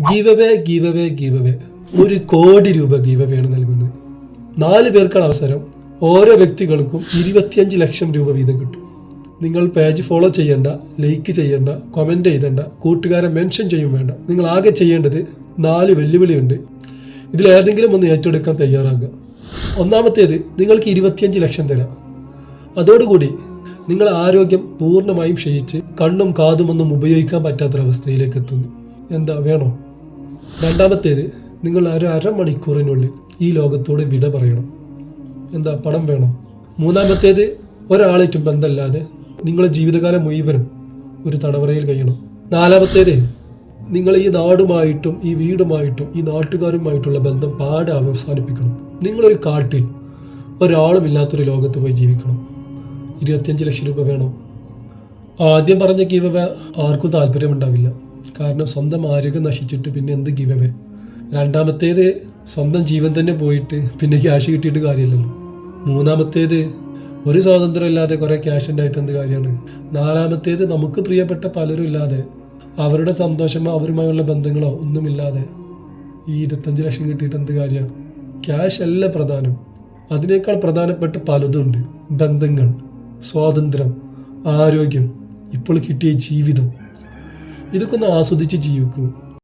Giveaway giveaway giveaway. ഒരു കോടി രൂപ ഗീവവേയാണ് നൽകുന്നത്. നാല് പേർക്കാണ് അവസരം. ഓരോ വ്യക്തികൾക്കും ഇരുപത്തിയഞ്ച് ലക്ഷം രൂപ വീതം കിട്ടും. നിങ്ങൾ പേജ് ഫോളോ ചെയ്യേണ്ട ലൈക്ക് ചെയ്യേണ്ട കമന്റ് ചെയ്തേണ്ട കൂട്ടുകാരെ മെൻഷൻ ചെയ്യും വേണ്ട. നിങ്ങൾ ആകെ ചെയ്യേണ്ടത് നാല് വെല്ലുവിളിയുണ്ട്. ഇതിൽ ഏതെങ്കിലും ഒന്ന് ഏറ്റെടുക്കാൻ തയ്യാറാകുക. ഒന്നാമത്തേത് നിങ്ങൾക്ക് ഇരുപത്തിയഞ്ച് ലക്ഷം തരാം. അതോടുകൂടി നിങ്ങൾ ആരോഗ്യം പൂർണമായും ക്ഷയിച്ച് കണ്ണും കാതുമൊന്നും ഉപയോഗിക്കാൻ പറ്റാത്തൊരവസ്ഥയിലേക്ക് എത്തുന്നു. എന്താ വേണോ? രണ്ടാമത്തേത് നിങ്ങൾ ഒരു അരമണിക്കൂറിനുള്ളിൽ ഈ ലോകത്തോട് വിട പറയണം. എന്താ പണം വേണം? മൂന്നാമത്തേത് ഒരാളേറ്റും ബന്ധമല്ലാതെ നിങ്ങളെ ജീവിതകാലം മുഴുവനും ഒരു തടവറയിൽ കഴിയണം. നാലാമത്തേത് നിങ്ങൾ ഈ നാടുമായിട്ടും ഈ വീടുമായിട്ടും ഈ നാട്ടുകാരുമായിട്ടുള്ള ബന്ധം പാടെ അവസാനിപ്പിക്കണം. നിങ്ങളൊരു കാട്ടിൽ ഒരാളുമില്ലാത്തൊരു ലോകത്ത് പോയി ജീവിക്കണം. ഇരുപത്തിയഞ്ച് ലക്ഷം രൂപ വേണം? ആദ്യം പറഞ്ഞ കീവ ആർക്കും താല്പര്യമുണ്ടാവില്ല. കാരണം സ്വന്തം ആരോഗ്യം നശിച്ചിട്ട് പിന്നെ എന്ത് ഗീവവേ രണ്ടാമത്തേത് സ്വന്തം ജീവൻ തന്നെ പോയിട്ട് പിന്നെ ക്യാഷ് കിട്ടിയിട്ട് കാര്യമില്ലല്ലോ. മൂന്നാമത്തേത് ഒരു സ്വാതന്ത്ര്യം ഇല്ലാതെ കുറേ ക്യാഷ് ഉണ്ടായിട്ട് എന്ത് കാര്യമാണ്? നാലാമത്തേത് നമുക്ക് പ്രിയപ്പെട്ട പലരും ഇല്ലാതെ അവരുടെ സന്തോഷമോ അവരുമായുള്ള ബന്ധങ്ങളോ ഒന്നുമില്ലാതെ ഈ ഇരുപത്തഞ്ച് ലക്ഷം കിട്ടിയിട്ട് എന്ത് കാര്യമാണ്? ക്യാഷ് അല്ല പ്രധാനം. അതിനേക്കാൾ പ്രധാനപ്പെട്ട പലതുണ്ട് ബന്ധങ്ങൾ സ്വാതന്ത്ര്യം ആരോഗ്യം ഇപ്പോൾ കിട്ടിയ ജീവിതം. ഇതൊക്കെ ഒന്ന് ആസ്വദിച്ച് ജീവിക്കൂ.